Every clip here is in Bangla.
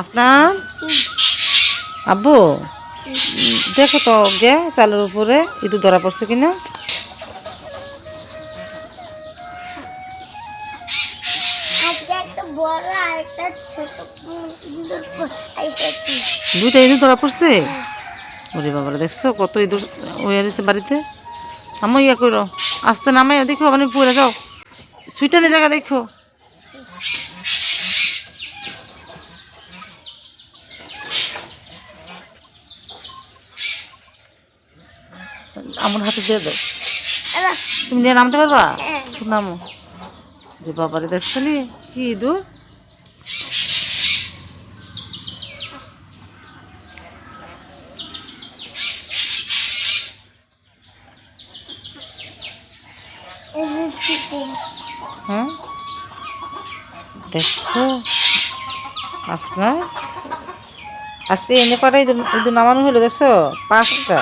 আপনার আব্বু? দেখো তো গে চালের উপরে ইঁদুর ধরা পড়ছে কিনা? দুইটা ইঁদুর ধরা পড়ছে? ওরে বাবা দেখছ কত ইঁদুর ওই রয়েছে বাড়িতে? আমো ইয়া করো আস্তে নামে দেখো মানে পড়ে যাও। সুইটারের জায়গা দেখো। আমার হাতে দিয়ে দাও। তুমি নিয়ে নামতে পারবা? হ্যাঁ। নামো। যে বাবারে দেখছ নি কি ইঁদুর? হ্যাঁ দেখছ আপনার আজকে এনে কটা ইঁদুর নামানো হলো দেখছ? পাঁচটা।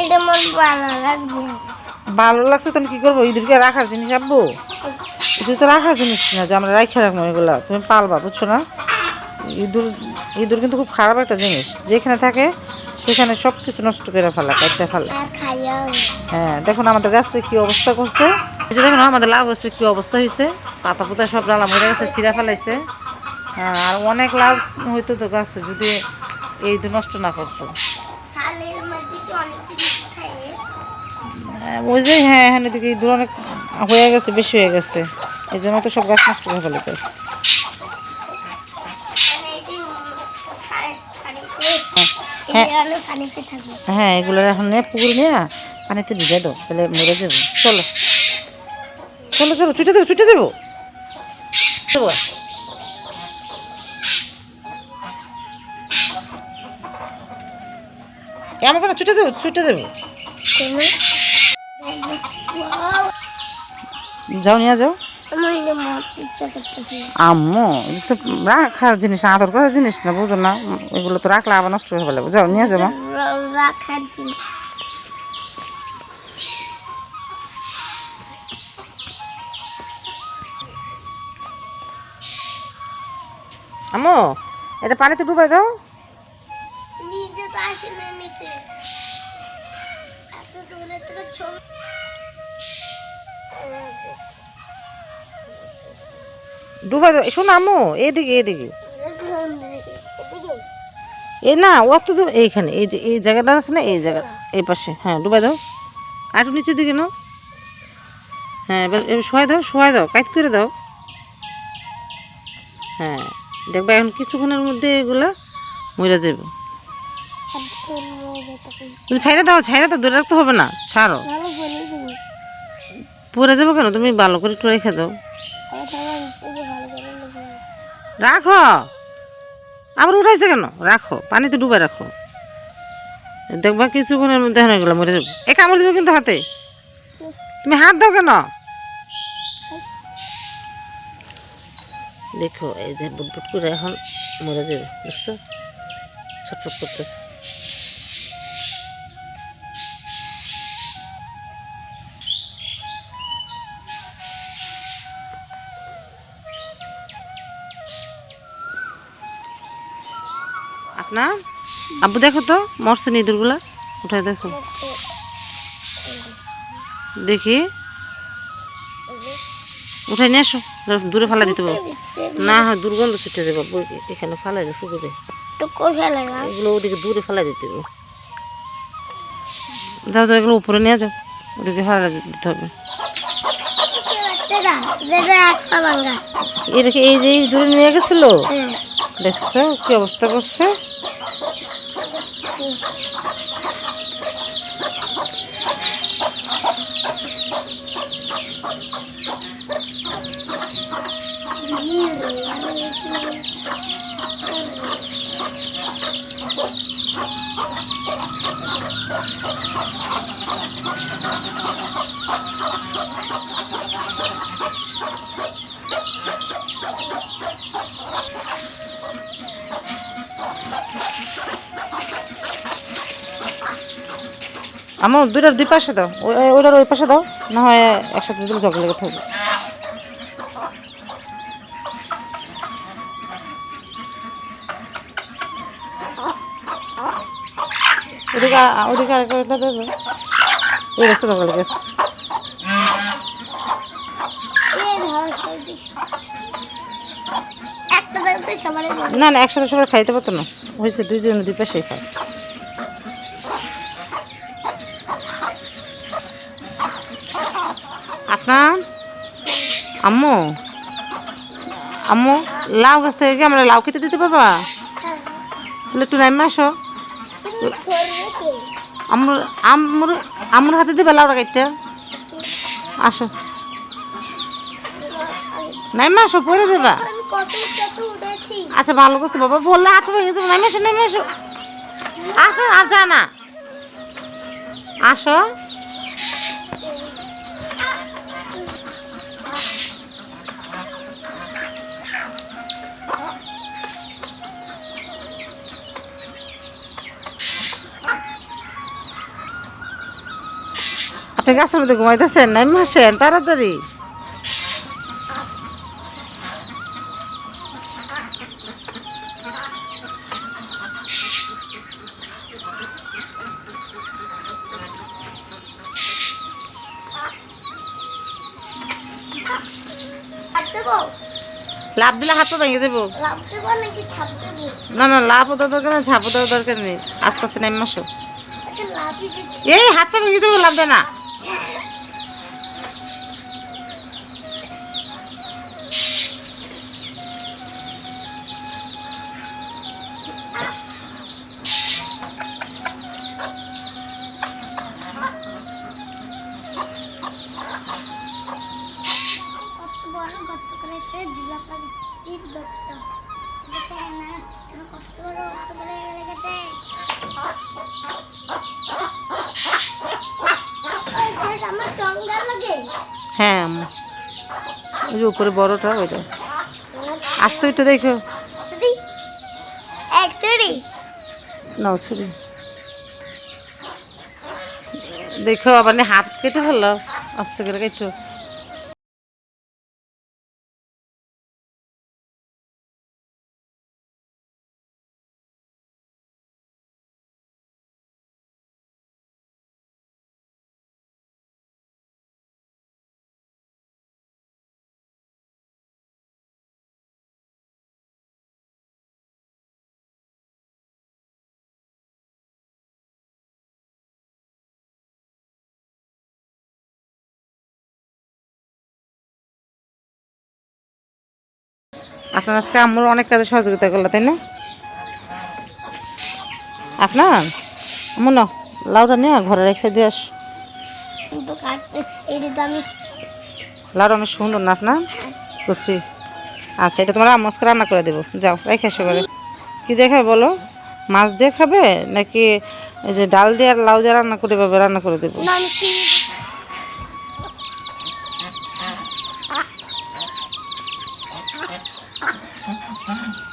এটা মন ভালো লাগবে। ভালো লাগছে তুমি কি করব? ইঁদুরকে রাখার জিনিস আব্বু? ইঁদুর তো রাখার জিনিস না যে আমরা রাখে রাখব এগুলা। তুমি পালবা বুঝছ না? ইঁদুর ইঁদুর কিন্তু খুব খারাপ একটা জিনিস। যেখানে থাকে সেখানে সব কিছু নষ্ট করে ফেলা কাটতে ফেলা। হ্যাঁ দেখুন আমাদের গাছটা কি অবস্থা করছে। দেখুন আমাদের লাউ গাছটা কি অবস্থা হয়েছে পাতা পোতা সব ডালা মরে গেছে ছিঁড়া ফেলাইছে। হ্যাঁ, আর অনেক লাভ হইতো তো গাছে যদি এই নষ্ট না করতো। ওই যে হ্যাঁ হ্যাঁ এদিকে ইঁদুর অনেক হয়ে গেছে বেশি হয়ে গেছে। এই জন্য তো সব গাছ নষ্ট হ্যাঁ। এই আলো পানিতে থাকবে হ্যাঁ এগুলো এখন নিয়ে পুকুর নিয়ে পানিতে ভিজে দাও তাহলে মরে যাবে। চলো। চলো চলো ছুটে দেবো ছুটে দেবো দেবো। কেমন করে ছুটে দেবো ছুটে দেবো যাও নিয়ে যাও। আম্মু তো রাখার জিনিস আদর করার জিনিস না বুঝো না। এগুলো তো রাখলে আবার নষ্ট হয়ে ফেলে যাও নিয়ে মা। রাখার জিনিস। এটা পানিতে ডুবাই দাও। নিজে তো আসে না নিচে। এত দূরে ছবি ডুবাই দাও শোনো আম্মু এদিকে এদিকে। এ না অত দূর এইখানে এই যে এই জায়গাটা আছে না এই জায়গা এই পাশে। হ্যাঁ ডুবাই দাও। আর একটু নিচের দিকে নাও। হ্যাঁ এবার এবার শোয়াই দাও শোয়াই দাও কাইট করে দাও। হ্যাঁ দেখবে এখন কিছুক্ষণের মধ্যে এগুলা মরে যাবে। তুমি ছাইড়ে দাও ছাইড়ে দাও দূরে রাখতে হবে না ছাড়ো। পরে যাব কেন? তুমি ভালো করে একটু রেখে দাও। রাখো। আবার উঠাইছে কেন? রাখো, পানিতে ডুবে রাখো। দেখবা কিছুক্ষণের মধ্যে হয়ে গেলো, মরে যাব। এ কামড় দিবে কিন্তু হাতে। তুমি হাত দাও কেন? দেখো, এই যে বুটবুট করে এখন মরে যাবে, বুঝছ? ছটফট করতেছে। আপনার আব্বু দেখো তো মরছে ইঁদুরগুলা। উঠাই দেখো। দেখি। উঠাই নিয়ে আসো। দূরে ফালা দিতে পারব না হয় দুর্গন্ধ ছুটে যাব আব্বু। এখানে ফালাই দেবো এগুলো ওদিকে দূরে ফালাই দিতে হবে। যাও যাও এগুলো উপরে নিয়ে যাও। ওদিকে ফালাই দিতে হবে। বাচ্চারা যেটা একটা ভাঙ্গা এদিকে এই যে এই দূরে নিয়ে গেছিল? হ্যাঁ। দেখছ কি অবস্থা করছে? আমার দুইটার দুই পাশে দাও। ওইটার ওই পাশে দাও না হয় একসাথে দুটো জগ লেগে থাকবে। না না একসাথে সবাই খাইতে পারতো না। হয়েছে দুইজন দুই পাশে খায়। আপনার আম্মু? আম্মু, লাউ গাছ থেকে আমরা লাউ খেতে দিতে পারবা? তাহলে একটু নাইমে আসো? আমর আমর আমর হাতে দিবে লাউটা কাইটা আসো। নাইমে আসো, পরে দেবা। আচ্ছা ভালো করছ বাবা। বললে হাত ভেঙে যাব। নেমে এসো নেমে এসো আসো, আর যা না। আসো। আপনি গাছের মধ্যে ঘুমাইতেছেন নেমে আসেন তাড়াতাড়ি। লাভ দিলে হাত ভেঙে যাব। না না লাভ দেওয়ার দরকার নেই ঝাঁপও দেওয়ার দরকার নেই। আস্তে আস্তে নেমে আসো। একটা এই হাত পা ভেঙে যাব লাভ দেয় না। হ্যাঁ। আম্মু। ওই যে উপরে বড়টা ওইটা। আসতে ওইটা দেখো। নাও ছুরি। দেখো আবার হাত কেটে ফেলল। আস্তে করে কেটো। আপনার আজকে আম্মুর অনেক কাজে সহযোগিতা করল তাই না? আপনার? আম্মু না লাউটা নিয়ে ঘরে রেখে দিয়ে আস। লাউটা অনেক সুন্দর না আপনার? বুঝছি। আচ্ছা এটা তোমার আম্মু আজকে রান্না করে দেবো। যাও রেখে এসো ঘরে। কি দেখাবে বলো? মাছ দিয়ে খাবে নাকি এই যে ডাল দিয়ে আর লাউ দিয়ে রান্না করে পাবে রান্না করে দেবো? Uh-huh.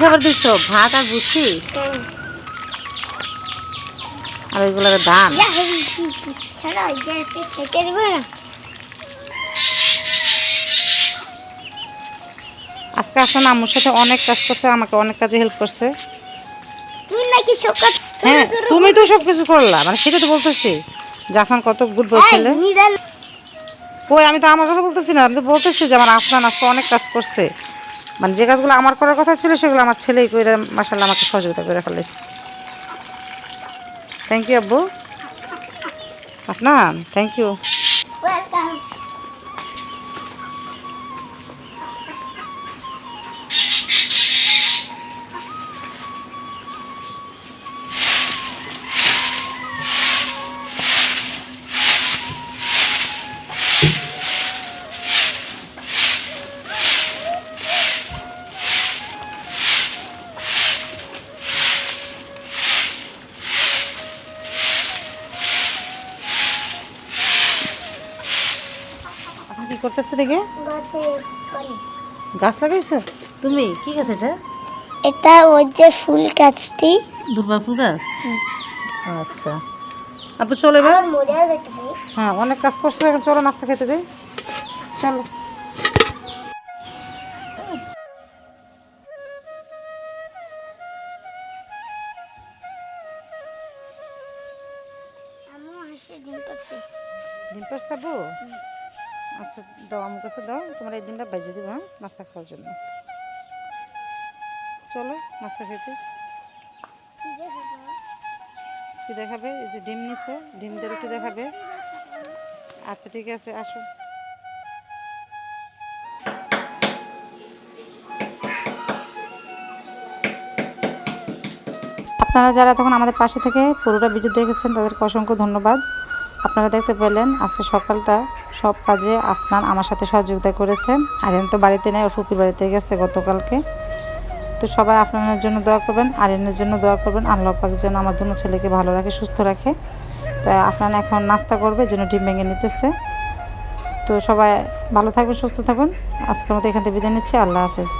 খাবার দিচ্ছ ভাত আর বুঝছি আর ওইগুলোর ধান না আজকে আপনার আম্মুর সাথে অনেক কাজ করছে আমাকে অনেক কাজে হেল্প করছে। হ্যাঁ তুমি তো সব কিছু করলা মানে সেটা তো বলতেছি। জাফান কত গুড বয় ছেলে। কই আমি তো আমার কথা বলতেছি না আমি তো বলতেছি যে আমার আফনান আজকে অনেক কাজ করছে। মানে যে কাজগুলো আমার করার কথা ছিল, সেগুলো আমার ছেলেই করে মাসাল্লাহ আমাকে সহযোগিতা করে ফেলেছে থ্যাংক ইউ আব্বু। আপনার? থ্যাংক ইউ করতেছে দেখে? গাছ লাগাইছো? তুমি? কি গাছ এটা? এটা ওই যে ফুল গাছটি। দুর্বা ফুল গাছ? আচ্ছা। আপু চলো এবার। হয় অনেক কাজ করছ এখন চলো নাস্তা খেতে যাই। চলো। ডিম করছি ডিম আচ্ছা দাও, আমার কাছে দাও, তোমার এই ডিমটা বাজিয়ে দেবো হ্যাঁ নাস্তা খাওয়ার জন্য। চলো, নাস্তা খেতে। কি দেখাবে? এই যে ডিম নিছো ডিম দিয়ে রুটি দেখাবে। আচ্ছা ঠিক আছে, আসো। আপনারা যারা তখন আমাদের পাশে থেকে পুরোটা ভিডিও দেখেছেন, তাদেরকে অসংখ্য ধন্যবাদ। আপনারা দেখতে পেলেন আজকে সকালটা। সব কাজে আপনার আমার সাথে সহযোগিতা করেছে। আরিয়ান তো বাড়িতে নেই, ওর ফুপির বাড়িতে গেছে গতকালকে। তো সবাই আপনাদের জন্য দোয়া করবেন আরিয়ানের জন্য দোয়া করবেন। আল্লাহ পাক জন্য আমার দুনো ছেলেকে ভালো রাখে, সুস্থ রাখে। তো আপনারা এখন নাস্তা করবে, যেন ডিম ভেঙে নিতেছে। তো সবাই ভালো থাকবেন, সুস্থ থাকবেন। আজকের মতো এখান থেকে বিদায় নিচ্ছি, আল্লাহ হাফেজ।